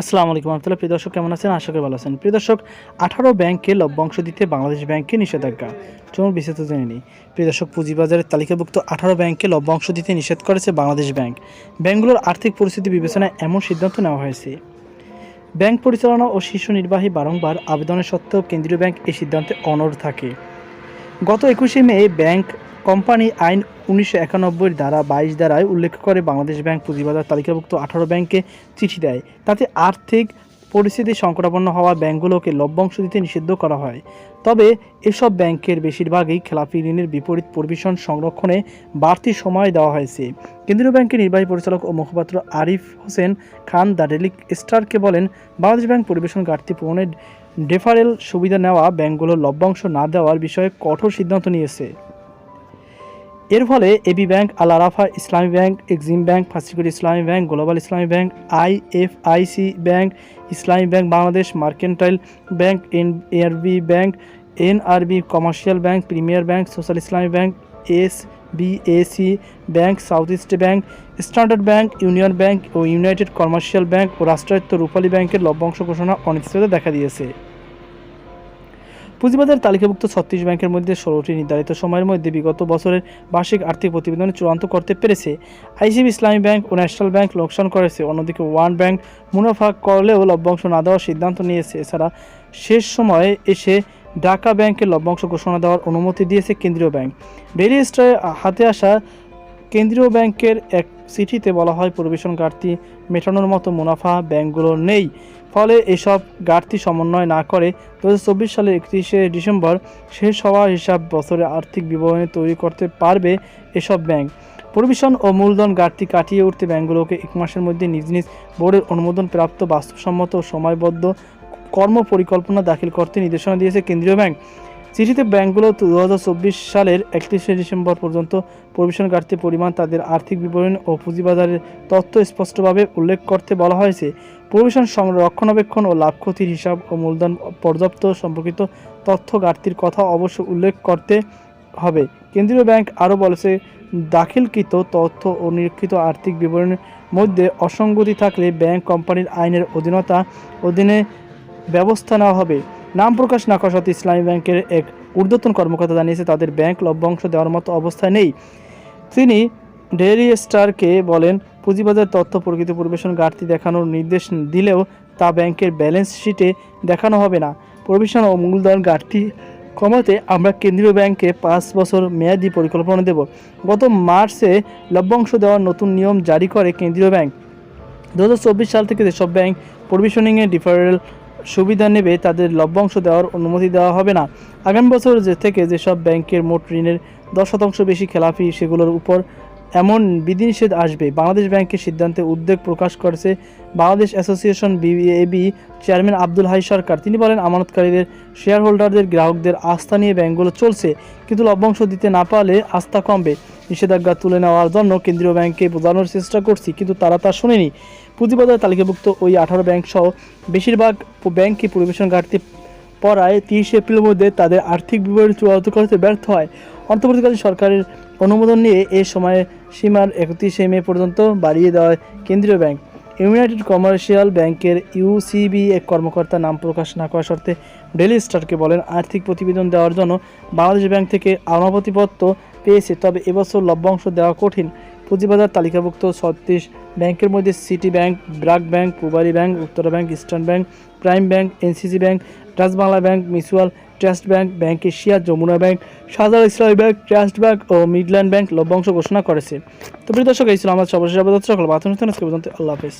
আসসালামু আলাইকুম রহমতুল্লাহ। প্রিয় দর্শক, কেমন আছেন? আশা করি ভালো আছেন। প্রিয় দর্শক, আঠারো ব্যাংকে লভ্যাংশ দিতে বাংলাদেশ ব্যাংকে নিষেধাজ্ঞা। চলুন বিস্তারিত জেনে নিই। প্রিয় দর্শক, পুঁজিবাজারের তালিকাভুক্ত আঠারো ব্যাংকে লভ্যাংশ দিতে নিষেধ করেছে বাংলাদেশ ব্যাংক। ব্যাংকগুলোর আর্থিক পরিস্থিতি বিবেচনায় এমন সিদ্ধান্ত নেওয়া হয়েছে। ব্যাংক পরিচালনা ও শীর্ষ নির্বাহী বারংবার আবেদনের সত্ত্বেও কেন্দ্রীয় ব্যাংক এই সিদ্ধান্তে অনড় থাকে। গত একুশে মে ব্যাংক কোম্পানি আইন উনিশশো একানব্বইয়ের দ্বারা বাইশ দ্বারায় উল্লেখ করে বাংলাদেশ ব্যাংক পুঁজিবাজার তালিকাভুক্ত আঠারো ব্যাংকে চিঠি দেয়। তাতে আর্থিক পরিস্থিতি সংকটাপন্ন হওয়া ব্যাংকগুলোকে লভ্যাংশ দিতে নিষিদ্ধ করা হয়। তবে এসব ব্যাংকের বেশিরভাগই খেলাপি ঋণের বিপরীত পরিবেশন সংরক্ষণে বাড়তি সময় দেওয়া হয়েছে। কেন্দ্রীয় ব্যাংকের নির্বাহী পরিচালক ও মুখপাত্র আরিফ হোসেন খান দ্য ডেলিক স্টারকে বলেন, বাংলাদেশ ব্যাংক পরিবেশন ঘাটতি পূরণের ডেফারেল সুবিধা নেওয়া ব্যাংকগুলো লভ্যাংশ না দেওয়ার বিষয়ে কঠোর সিদ্ধান্ত নিয়েছে। এর ফলে এবি ব্যাংক, আল আরাফা ইসলামী bank, Exim bank first security Islami bank, global Islami bank IFIC bank, Islami bank, Bangladesh mercantile bank, N ARB bank NRB commercial bank, premier bank, social Islami bank, SBAC bank, south east bank, standard bank, union bank ও united commercial bank ও রাষ্ট্রায়ত্ত রূপালী ব্যাংকের লভ্যাংশ ঘোষণা অনিশ্চয়তা দেখা দিয়েছে। পুঁজিবাজার তালিকাভুক্ত ছত্রিশ ব্যাংকের মধ্যে ষোলোটি নির্ধারিত সময়ের মধ্যে বিগত বছরের বার্ষিক আর্থিক প্রতিবেদন চূড়ান্ত করতে পেরেছে। আইসিবি ইসলামী ব্যাংক ও ন্যাশনাল ব্যাংক লোকসান করেছে। অন্যদিকে ওয়ান ব্যাংক মুনাফা করলেও লভ্যাংশ না দেওয়ার সিদ্ধান্ত নিয়েছে। এছাড়া শেষ সময়ে এসে ঢাকা ব্যাংকের লভ্যাংশ ঘোষণা দেওয়ার অনুমতি দিয়েছে কেন্দ্রীয় ব্যাংক। ডেইলি স্টারে হাতে আসা কেন্দ্রীয় ব্যাংকের এক চিঠিতে বলা হয়, পরিবেশন ঘাটতি মেটানোর মতো মুনাফা ব্যাংকগুলোর নেই। ফলে এসব ঘাটতি সমন্বয় না করে দু হাজার চব্বিশ সালের একত্রিশে ডিসেম্বর শেষ হওয়া হিসাব বছরে আর্থিক বিবরণী তৈরি করতে পারবে এসব ব্যাংক। পরিবেশন ও মূলধন ঘাটতি কাটিয়ে উঠতে ব্যাংকগুলোকে এক মাসের মধ্যে নিজ নিজ বোর্ডের অনুমোদন প্রাপ্ত বাস্তবসম্মত সময়বদ্ধ কর্ম পরিকল্পনা দাখিল করতে নির্দেশনা দিয়েছে কেন্দ্রীয় ব্যাংক। চিঠিতে ব্যাংকগুলো দু হাজার চব্বিশ সালের একত্রিশে ডিসেম্বর পর্যন্ত পরিবেশন ঘাটতির পরিমাণ তাদের আর্থিক বিবরণী ও পুঁজিবাজারের তথ্য স্পষ্টভাবে উল্লেখ করতে বলা হয়েছে। পরিবেশন সং- রক্ষণাবেক্ষণ ও লাভ ক্ষতির হিসাব ও মূলধন পর্যাপ্ত সম্পর্কিত তথ্য ঘাটতির কথা অবশ্য উল্লেখ করতে হবে। কেন্দ্রীয় ব্যাংক আরও বলেছে, দাখিলকৃত তথ্য ও নিরীক্ষিত আর্থিক বিবরণের মধ্যে অসঙ্গতি থাকলে ব্যাংক কোম্পানির আইনের অধীনতা অধীনে ব্যবস্থা নেওয়া হবে। নাম প্রকাশ না করা ইসলামী ব্যাংকের এক ঊর্ধ্বতন কর্মকর্তা জানিয়েছে, তাদের ব্যাংক লভ্যাংশ দেওয়ার মতো অবস্থায় নেই। তিনি ডেইলি স্টারকে বলেন, পুঁজিবাজার তথ্য প্রকৃত পরিবেশন ঘাটতি দেখানোর নির্দেশ দিলেও তা ব্যাংকের ব্যালেন্স শিটে দেখানো হবে না। পরিবেশন ও মূলধন ঘাটতি কমাতে আমরা কেন্দ্রীয় ব্যাংকে পাঁচ বছর মেয়াদি পরিকল্পনা দেব। গত মার্চে লভ্যাংশ দেওয়ার নতুন নিয়ম জারি করে কেন্দ্রীয় ব্যাংক। দু হাজার চব্বিশ সাল থেকে যেসব ব্যাংক পরিবেশনিংয়ে ডিফারেল সুবিধা নেবে, তাদের লভ্যাংশ দেওয়ার অনুমতি দেওয়া হবে না। আগামী বছর যে থেকে যেসব ব্যাংকের মোট ঋণের দশ শতাংশ বেশি খেলাফি সেগুলোর উপর এমন বিধিনিষেধ আসবে। বাংলাদেশ ব্যাংকের সিদ্ধান্তে উদ্বেগ প্রকাশ করেছে Bangladesh association BAB chairman Abdul Hai Sarkar. তিনি বলেন, আমানতকারীদের শেয়ার হোল্ডারদের গ্রাহকদের আস্থা নিয়ে ব্যাংকগুলো চলছে, কিন্তু লভ্যাংশ দিতে না পারলে আস্থা কমবে। নিষেধাজ্ঞা তুলে নেওয়ার জন্য কেন্দ্রীয় ব্যাংককে বোঝানোর চেষ্টা করছি, কিন্তু তারা তা শোনেনি। পুঁজিবাজার তালিকাভুক্ত ওই আঠারো ব্যাংক সহ বেশিরভাগ ব্যাংকই পরিবেশন ঘাটতি পড়ায় তিরিশ এপ্রিলের মধ্যে তাদের আর্থিক বিবরণী চূড়ান্ত করতে ব্যর্থ হয়। অন্তর্বর্তীকালীন সরকারের অনুমোদন নিয়ে এ সময়ে সীমার একত্রিশে মে পর্যন্ত বাড়িয়ে দেওয়ায় কেন্দ্রীয় ব্যাংক। ইউনাইটেড কমার্শিয়াল ব্যাংকের ইউসিবি এক কর্মকর্তা নাম প্রকাশ না করা শর্তে ডেলি স্টারকে বলেন, আর্থিক প্রতিবেদন দেওয়ার জন্য বাংলাদেশ ব্যাংক থেকে অনুমতিপত্র পেয়েছে, তবে এবছর লভ্যাংশ দেওয়া কঠিন। পুঁজিবাজার তালিকাভুক্ত ছত্রিশ ব্যাংকের মধ্যে city bank, BRAC bank Pubali bank, Uttara bank, eastern bank, prime bank, NCC bank রাজবাংলা bank, mutual trust bank bank Asia, Jamuna bank সাজার ইসলামী ব্যাংক, ট্রাস্ট ব্যাংক ও মিডল্যান্ড ব্যাংক লভ্যাংশ ঘোষণা করেছে। তো প্রিয় দর্শক, এই ছিল আমার সর্বশেষ আবেদন সকল বাথরুম আজকে পর্যন্ত আল্লাহ হাফেজ।